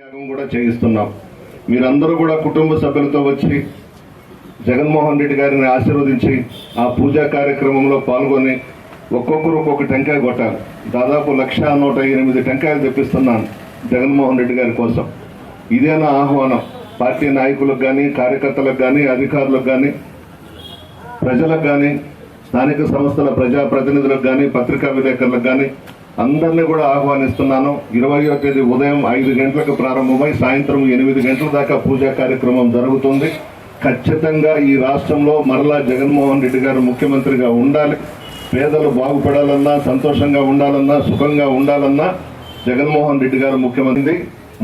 యాగం కూడా చేయిస్తున్నాం. మీరందరూ కూడా కుటుంబ సభ్యులతో వచ్చి జగన్మోహన్ రెడ్డి గారిని ఆశీర్వదించి ఆ పూజా కార్యక్రమంలో పాల్గొని ఒక్కొక్కరు ఒక్కొక్క టెంకాయ కొట్టాలి. దాదాపు లక్ష నూట ఎనిమిది టెంకాయలు తెప్పిస్తున్నాను జగన్మోహన్ రెడ్డి గారి కోసం. ఇదే నా ఆహ్వానం. పార్టీ నాయకులకు కానీ కార్యకర్తలకు కానీ అధికారులకు కానీ ప్రజలకు కానీ స్థానిక సంస్థల ప్రజాప్రతినిధులకు కానీ పత్రికా విలేకరులకు కానీ అందరినీ కూడా ఆహ్వానిస్తున్నాను. ఇరవయో తేదీ ఉదయం ఐదు గంటలకు ప్రారంభమై సాయంత్రం ఎనిమిది గంటల దాకా పూజా కార్యక్రమం జరుగుతుంది. ఖచ్చితంగా ఈ రాష్ట్రంలో మరలా జగన్మోహన్ రెడ్డి గారు ముఖ్యమంత్రిగా ఉండాలి. పేదలు బాగుపడాలన్నా సంతోషంగా ఉండాలన్నా సుఖంగా ఉండాలన్నా జగన్మోహన్ రెడ్డి గారు ముఖ్యమంత్రి.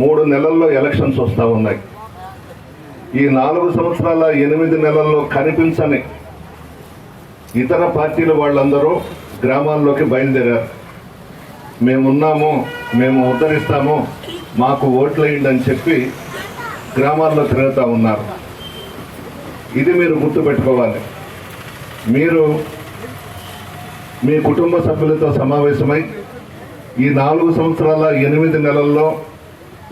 మూడు నెలల్లో ఎలక్షన్స్ వస్తూ ఉన్నాయి. ఈ నాలుగు సంవత్సరాల ఎనిమిది నెలల్లో కనిపించని ఇతర పార్టీల వాళ్ళందరూ గ్రామాల్లోకి బయలుదేరారు. మేమున్నాము మేము ఉద్ధరిస్తాము మాకు ఓట్లేయండి అని చెప్పి గ్రామాల్లో తిరుగుతూ ఉన్నారు. ఇది మీరు గుర్తుపెట్టుకోవాలి. మీరు మీ కుటుంబ సభ్యులతో సమావేశమై ఈ నాలుగు సంవత్సరాల ఎనిమిది నెలల్లో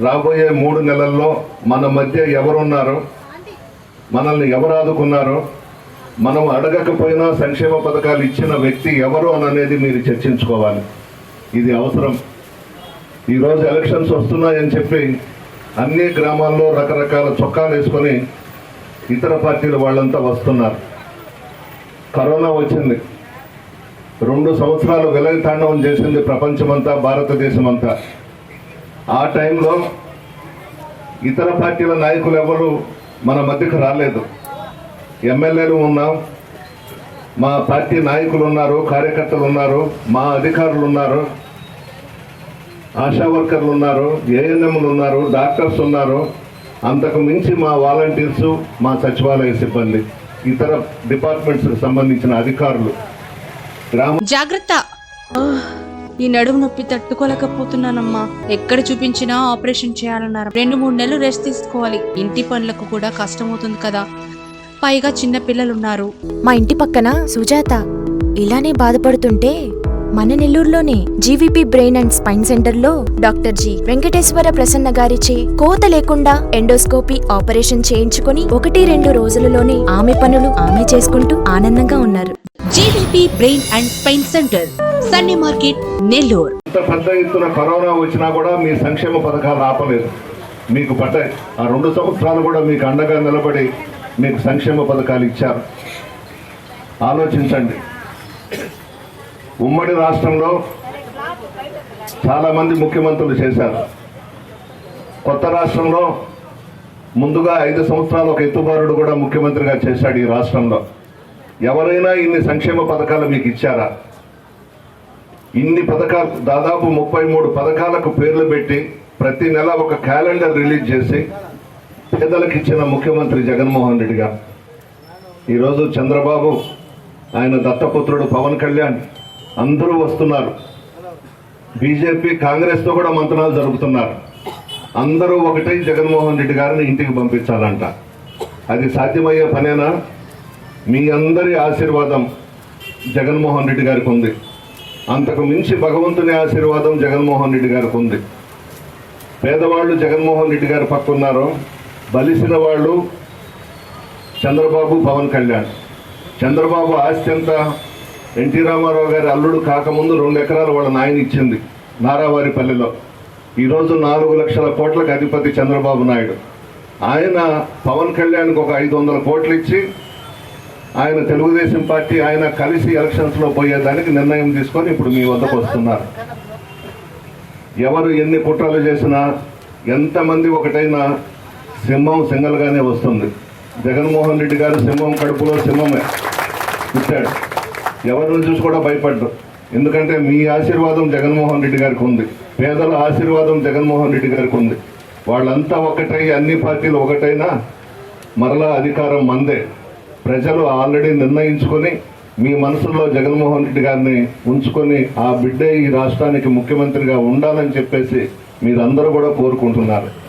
రాబోయే మూడు నెలల్లో మన మధ్య ఎవరున్నారో? మనల్ని ఎవరు ఆదుకున్నారో? మనం అడగకపోయినా సంక్షేమ పథకాలు ఇచ్చిన వ్యక్తి ఎవరు అని అనేది మీరు చర్చించుకోవాలి. ఇది అవసరం. ఈరోజు ఎలక్షన్స్ వస్తున్నాయని చెప్పి అన్ని గ్రామాల్లో రకరకాల చొక్కాలు వేసుకొని ఇతర పార్టీల వాళ్ళంతా వస్తున్నారు. కరోనా వచ్చింది. రెండు సంవత్సరాలు వెలగతాండవం చేసింది ప్రపంచమంతా భారతదేశం అంతా ఆ టైంలో ఇతర పార్టీల నాయకులు ఎవరు మన మధ్యకు రాలేదు. ఎమ్మెల్యేలు ఉన్నాం మా పార్టీ నాయకులు ఉన్నారు కార్యకర్తలు ఉన్నారు మా అధికారులు ఉన్నారు ఆశా వర్కర్లు ఉన్నారు ఏఎన్ఎంలు ఉన్నారు డాక్టర్స్ ఉన్నారు. అంతకు మించి మా వాలంటీర్స్ మా సచివాలయ సిబ్బంది ఇతర డిపార్ట్మెంట్స్కి సంబంధించిన అధికారులు గ్రామ జాగ్రత్త. ఈ నడుము నొప్పి తట్టుకోలేకపోతున్నానమ్మా. ఎక్కడ చూపించినా ఆపరేషన్ చేయాలన్నారు. రెండు మూడు నెలలు రెస్ట్ తీసుకోవాలి. ఇంటి పనులకు కూడా కష్టమవుతుంది కదా. పైగా చిన్న పిల్లలున్నారు. మా ఇంటి పక్కన సుజాత ఇలానే బాధపడుతుంటే మన నెల్లూరులోనే జీవీపీ బ్రెయిన్ అండ్ స్పైన్ సెంటర్లో డాక్టర్ జి. వెంకటేశ్వర ప్రసన్న గారిచే కోత లేకుండా ఎండోస్కోపీ ఆపరేషన్ చేయించుకొని ఒకటి రెండు రోజులలోనే ఆమె పనులు ఆమె చేసుకుంటూ ఆనందంగా ఉన్నారు. JVP brain and spine centre Sunny market Nellore. ఇంత పెద్ద ఎత్తున కరోనా వచ్చినా కూడా మీ సంక్షేమ పథకాలు ఆపలేదు మీకు పడ్డాయి. ఆ రెండు సంవత్సరాలు కూడా మీకు అండగా నిలబడి మీకు సంక్షేమ పథకాలు ఇచ్చారు. ఆలోచించండి. ఉమ్మడి రాష్ట్రంలో చాలామంది ముఖ్యమంత్రులు చేశారు. కొత్త రాష్ట్రంలో ముందుగా ఐదు సంవత్సరాలు ఒక ఎత్తుబారుడు కూడా ముఖ్యమంత్రిగా చేశాడు ఈ రాష్ట్రంలో. ఎవరైనా ఇన్ని సంక్షేమ పథకాలు మీకు ఇచ్చారా? ఇన్ని పథకాలు దాదాపు ముప్పై మూడు పథకాలకు పేర్లు పెట్టి ప్రతి నెల ఒక క్యాలెండర్ రిలీజ్ చేసి పేదలకు ఇచ్చిన ముఖ్యమంత్రి జగన్మోహన్ రెడ్డి గారు. ఈరోజు చంద్రబాబు ఆయన దత్తపుత్రుడు పవన్ కళ్యాణ్ అందరూ వస్తున్నారు. బీజేపీ కాంగ్రెస్తో కూడా మంతనాలు జరుపుతున్నారు. అందరూ ఒకటే జగన్మోహన్ రెడ్డి గారిని ఇంటికి పంపించాలంట. అది సాధ్యమయ్యే పనేనా? మీ అందరి ఆశీర్వాదం జగన్మోహన్ రెడ్డి గారికి ఉంది. అంతకు మించి భగవంతుని ఆశీర్వాదం జగన్మోహన్ రెడ్డి గారికి ఉంది. పేదవాళ్ళు జగన్మోహన్ రెడ్డి గారి పక్కన్నారు బలిసిన వాళ్ళు చంద్రబాబు పవన్ కళ్యాణ్. చంద్రబాబు ఆస్తి ఎంత? ఎన్టీ రామారావు గారి అల్లుడు కాకముందు రెండు ఎకరాలు వాళ్ళ నాయన ఇచ్చింది నారావారిపల్లిలో. ఈరోజు నాలుగు లక్షల కోట్లకు అధిపతి చంద్రబాబు నాయుడు. ఆయన పవన్ కళ్యాణ్కి ఒక ఐదు వందల కోట్లు ఇచ్చి ఆయన తెలుగుదేశం పార్టీ ఆయన కలిసి ఎలక్షన్స్లో పోయేదానికి నిర్ణయం తీసుకొని ఇప్పుడు మీ వద్దకు వస్తున్నారు. ఎవరు ఎన్ని కుట్రలు చేసినా ఎంతమంది ఒకటైనా సింహం సింగల్గానే వస్తుంది. జగన్మోహన్ రెడ్డి గారు సింహం కడుపులో సింహమే. ఇచ్చాడు. ఎవరిని చూసి కూడా భయపడ్డు ఎందుకంటే మీ ఆశీర్వాదం జగన్మోహన్ రెడ్డి గారికి ఉంది. పేదల ఆశీర్వాదం జగన్మోహన్ రెడ్డి గారికి ఉంది. వాళ్ళంతా ఒకటై అన్ని పార్టీలు ఒకటైనా మరలా అధికారం మందే. ప్రజలు ఆల్రెడీ నిర్ణయించుకొని మీ మనసులో జగన్మోహన్ రెడ్డి గారిని ఉంచుకొని ఆ బిడ్డే ఈ రాష్ట్రానికి ముఖ్యమంత్రిగా ఉండాలని చెప్పేసి మీరందరూ కూడా కోరుకుంటున్నారు.